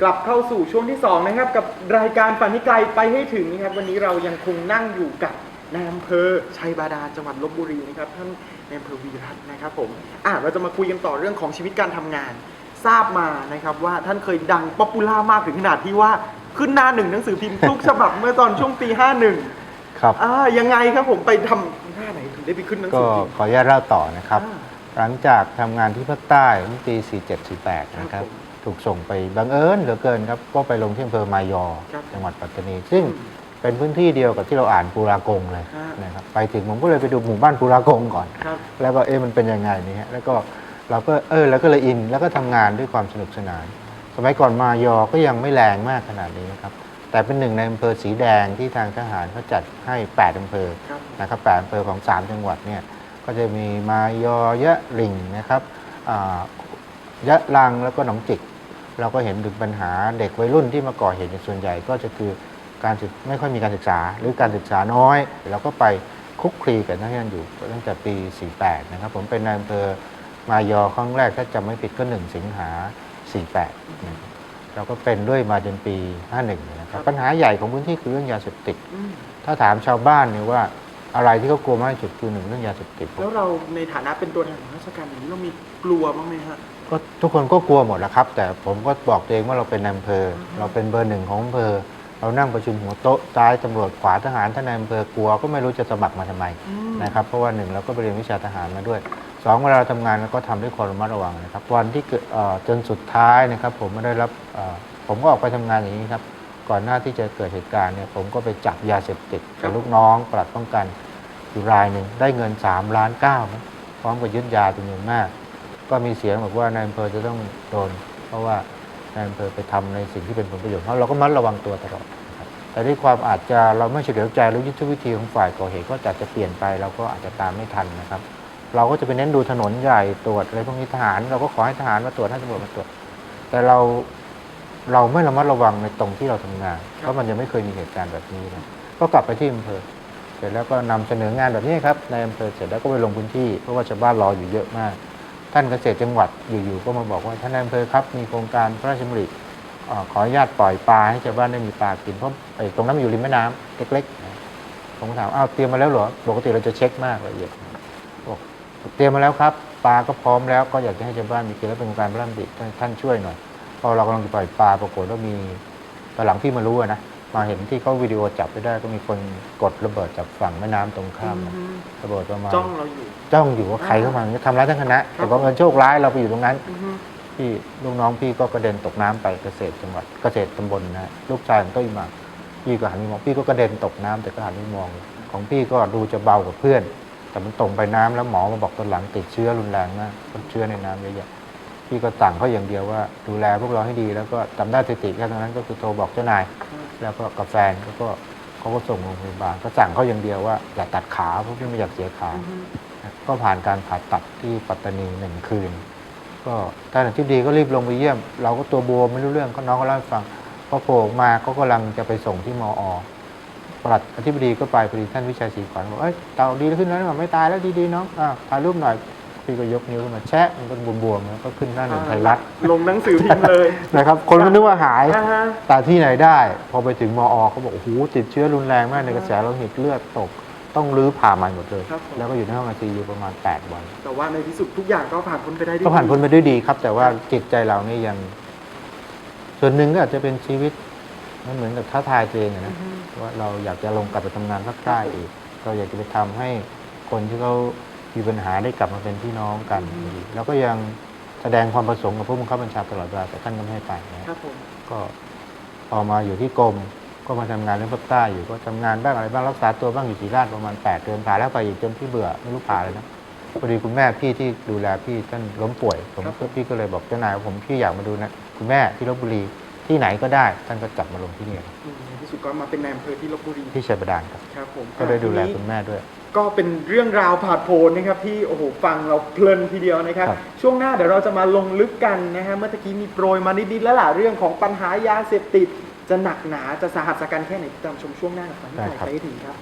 กลับเข้าสู่ช่วงที่ 2 นะครับ กับรายการฝันให้ไกลไปให้ถึงนะครับวันนี้เรายังคงนั่งอยู่กับนายอำเภอชัยบาดาลจังหวัดลบบุรีนะครับท่านนายอำเภอวีรัตน์นะครับผมอะเราจะมาคุยกันต่อเรื่องของชีวิตการทำงาน ทราบมานะครับว่าท่านเคยดังป๊อปปูล่ามากถึงขนาดที่ว่าขึ้นหน้าหนึ่งหนังสือพิมพ์ทุกฉบับเมื่อตอนช่วงปี51ครับ อ่ายังไงครับผมไปทำหน้าไหนถึงได้ไปขึ้นหนังก็สือพิมพ์ขออนุญาตเล่าต่อนะครับ อ่า หลังจากทำงานที่ภาคใต้เมื่อปี 47-48 นะคครัรับบผมถูกส่งไปบังเอิญเหลือเกินครับ ก็ไปลงที่อำเภอมายอ ครับจังหวัดปัตตานี ซึ่งเป็นพื้นที่เดียวกับที่เราอ่านปูรากงเลยครับ นะครับ ไปถึงผมก็เลยไปดูหมู่บ้านปูรากงก่อน ครับ แล้วก็เอ๊ะมันเป็นยังไงนี่ฮะแล้วก็เราก็เออแล้วก็เลยอิน แล้วก็ทำงานด้วยความสนุกสนาน สมัยก่อนมายอก็ยังไม่แรงมากขนาดนี้นะครับ แต่เป็นหนึ่งในอำเภอสีแดงที่ทางทหารเขาจัดให้ 8อำเภอครับ นะครับแปดอำเภอของ 3 จังหวัดเนี่ย ก็จะมีมายอยะริงนะครับอ่ายะลังแล้วก็หนองจิก เราก็เห็นถึงปัญหาเด็กวัยรุ่นที่มาก่อเหตุในส่วนใหญ่ก็จะคือการศึกไม่ค่อยมีการศึกษา หรือการศึกษาน้อยเราก็ไปคลุกคลีกับนักเรียนอยู่ตั้งแต่ปี 48 นะครับ ผมเป็นนายอำเภอมายอครั้งแรกถ้าจำไม่ผิดก็ 1 สิงหา 48นะครับเราก็เป็นด้วยมาจนปี 51 นะครับ ปัญหาใหญ่ของพื้นที่คือเรื่องยาเสพติดอืมถ้าถามชาวบ้านเนี่ยว่า อะไรที่เขากลัวมากที่สุดคือหนึ่งเรื่องยาเสพติดแล้วเราในฐานะเป็นตัวแทนของราชการอย่างนี้เรามีกลัวบ้างไหมฮะก็ทุกคนก็กลัวหมดแหล้วครับ แต่ผมก็บอกตัวเองว่าเราเป็นนายอำเภออืมเราเป็นเบอร์หนึ่งของอำเภอ เรานั่งประชุมหัวโต๊ะซ้ายตำรวจขวาทหารท่านนายอำเภอกลัวก็ไม่รู้จะสมัครมาทำไมอืมนะครับเพราะว่าหนึ่งเราก็ไปเรียนวิชาทหารมาด้วยสองเวลาเราทำงานเราก็ทำด้วยความระมัดระวังนะครับวันที่เกิดเอ่อจนสุดท้ายนะครับ ผมไม่ได้รับเอ่อผมก็ออกไปทำงานอย่างนี้ครับ ก่อนหน้าที่จะเกิดเหตุการณ์เนี่ยผมก็ไปจับยาเสพติดกับลูกน้องปลัดป้องกันอยู่รายหนึ่งได้เงิน3ล้านเก้านะพร้อมกับยึดยาจำนวนมาก ก็มีเสียงบอกว่านายอำเภอจะต้องโดน เพราะว่านายอำเภอไปทำในสิ่งที่เป็นผลประโยชน์เพราะเราก็มัดระวังตัวตลอดนะครับแต่ด้วยความอาจจะเราไม่เฉลียวใจหรือยุทธวิธีของฝ่ายก่อเหตุก็อาจจะเปลี่ยนไปเราก็อาจจะตามไม่ทันนะครับ เราก็จะไปเน้นดูถนนใหญ่ตรวจอะไรพวกนี้ทหาร เราก็ขอให้ทหารมาตรวจให้ตำรวจมาตรวจ แต่เรา เราไม่ระมัดระวังในตรงที่เราทำงาน เพราะมันยังไม่เคยมีเหตุการณ์แบบนี้นะก็กลับไปที่อำเภอเสร็จแล้วก็นำเสนองานแบบนี้ครับในอำเภอเสร็จแล้วก็ไปลงพื้นที่เพราะว่าชาวบ้านรออยู่เยอะมาก ท่านเกษตรจังหวัดอยู่ๆก็มาบอกว่าท่านนายอำเภอครับมีโครงการพระราชดำริเอ่อขออนุญาตปล่อยปลาให้ชาวบ้านได้มีปลากินเพราะไอ้ตรงนั้นมันอยู่ริมแม่น้ำเล็กๆนะผมก็ถามอ้าวเตรียมมาแล้วเหรอปกติเราจะเช็คมากละเอียดบอกเตรียมมาแล้วครับปลาก็พร้อมแล้วก็อยากจะให้ชาวบ้านมีกินแล้วเป็นโครงการพระราชดำริท่านท่านช่วยหน่อย พอเรากำลังจะปล่อยปลาปรากฏว่ามีตอนหลังที่มารู้อะนะมาเห็นที่เขาวิดีโอจับไว้ได้ก็มีคนกดระเบิดจากฝั่งแม่น้ำตรงข้ามนะอืมระเบิดประมาณจ้องเราอยู่จ้องอยู่ว่าใครเข้ามาทำร้ายทั้งคณะแต่บังเอิญโชคร้ายเราไปอยู่ตรงนั้นอืมพี่ลูกน้องพี่ก็กระเด็นตกน้ำไปเกษตรจังหวัดเกษตรตำบลนะลูกชายของต้อยหมากพี่ก็หันไปมองพี่ก็กระเด็นตกน้ำแต่ก็หันไปมอง ของพี่ก็ดูจะเบากว่าเพื่อน แต่มันตรงไปน้ำแล้วหมอมาบอกตอนหลังติดเชื้อรุนแรงมากติดเชื้อในน้ำเยอะแยะ พี่ก็สั่งเขาอย่างเดียวว่าดูแลพวกเราให้ดี แล้วก็จำได้สติแค่ตรงนั้นก็คือโทรบอกเจ้านาย แล้วก็กับแฟนแล้วก็เขาก็ส่งโรงพยาบาลก็สั่งเขาอย่างเดียวว่าอย่าตัดขาเพราะพี่ไม่อยากเสียขา ก็ผ่านการผ่าตัดที่ปัตตานีหนึ่งคืน ก็ท่านอธิบดีก็รีบลงไปเยี่ยม เราก็ตัวบวมไม่รู้เรื่องก็น้องก็เล่าให้ฟังพอโผล่มาก็กำลังจะไปส่งที่มอปลัดอธิบดีก็ไปพอดีท่านวิชัยศรีขวัญบอกเอ้ยเต่าดีขึ้นแล้วไม่ตายแล้วดีๆน้องอะถ่ายรูปหน่อย พี่ก็ยกนิ้วขึ้นมาแชะมันก็บวมๆแล้วก็ขึ้นหน้าหนึ่งไทยรัฐลงหนังสือพิมพ์เลย นะครับ คนก็นึกว่าหาย อ่าฮะ แต่ที่ไหนได้ พอไปถึงมอเขาบอกโอ้โหติดเชื้อรุนแรงมากในกระแสโลหิตเลือดตก ต้องรื้อผ่าใหม่หมดเลย ครับผม แล้วก็อยู่ในห้องไอซียูประมาณ 8 วันแต่ว่าในที่สุดทุกอย่างก็ผ่านพ้นไปได้ด้วยก็ผ่านพ้นไปด้วยดีครับ แต่ว่าครับจิตใจเรานี่ยัง ส่วนหนึ่งก็อาจจะเป็นชีวิต มันเหมือนกับท้าทายตัวเองอะอืนะมว่าเราอยากจะลงกลับไปทำงานภาคใต้อีก เราอยากจะไปทำให้คนที่เขา มีปัญหาได้กลับมาเป็นพี่น้องกันอืมอีกแล้วก็ยังแสดงความประสงค์กับผู้บังคับบัญชาตลอดเวลาแต่ท่านก็ไม่ให้ไปนะครับผมก็พอมาอยู่ที่กรมก็มาทำงานเรื่องภาคใต้อยู่ก็ทำงานบ้างอะไรบ้างรักษาตัวบ้างอยู่ศรีราชประมาณ8เดือนผ่าแล้วไปอีกจนพี่เบื่อไม่รู้ผ่าเลยนะพอดีคุณแม่พี่ที่ดูแลพี่ท่านล้มป่วยผมก็พี่ก็เลยบอกเจ้านายว่าผมพี่อยากมาดูนะคุณแม่ที่ลบบุรี ที่ไหนก็ได้ท่านก็จับมาลงที่นี่ครับอืมในที่สุดก็มาเป็นนายอำเภอที่ลบบุรีที่ชัยบาดาลครับ ครับผมก็ได้ดูแลทีนี้ คุณแม่ด้วย ก็เป็นเรื่องราวผาดโผนนะครับที่โอ้โหฟังเราเพลินทีเดียวนะครับ ครับ ช่วงหน้าเดี๋ยวเราจะมาลงลึกกันนะฮะเมื่อตะกี้มีโปรยมานิดๆแล้วล่ะเรื่องของปัญหายาเสพติด จะหนักหนาจะสาหัสสากันแค่ไหนติดตามชมช่วงหน้ากับฟังที่ไหนไปให้ถึงครับ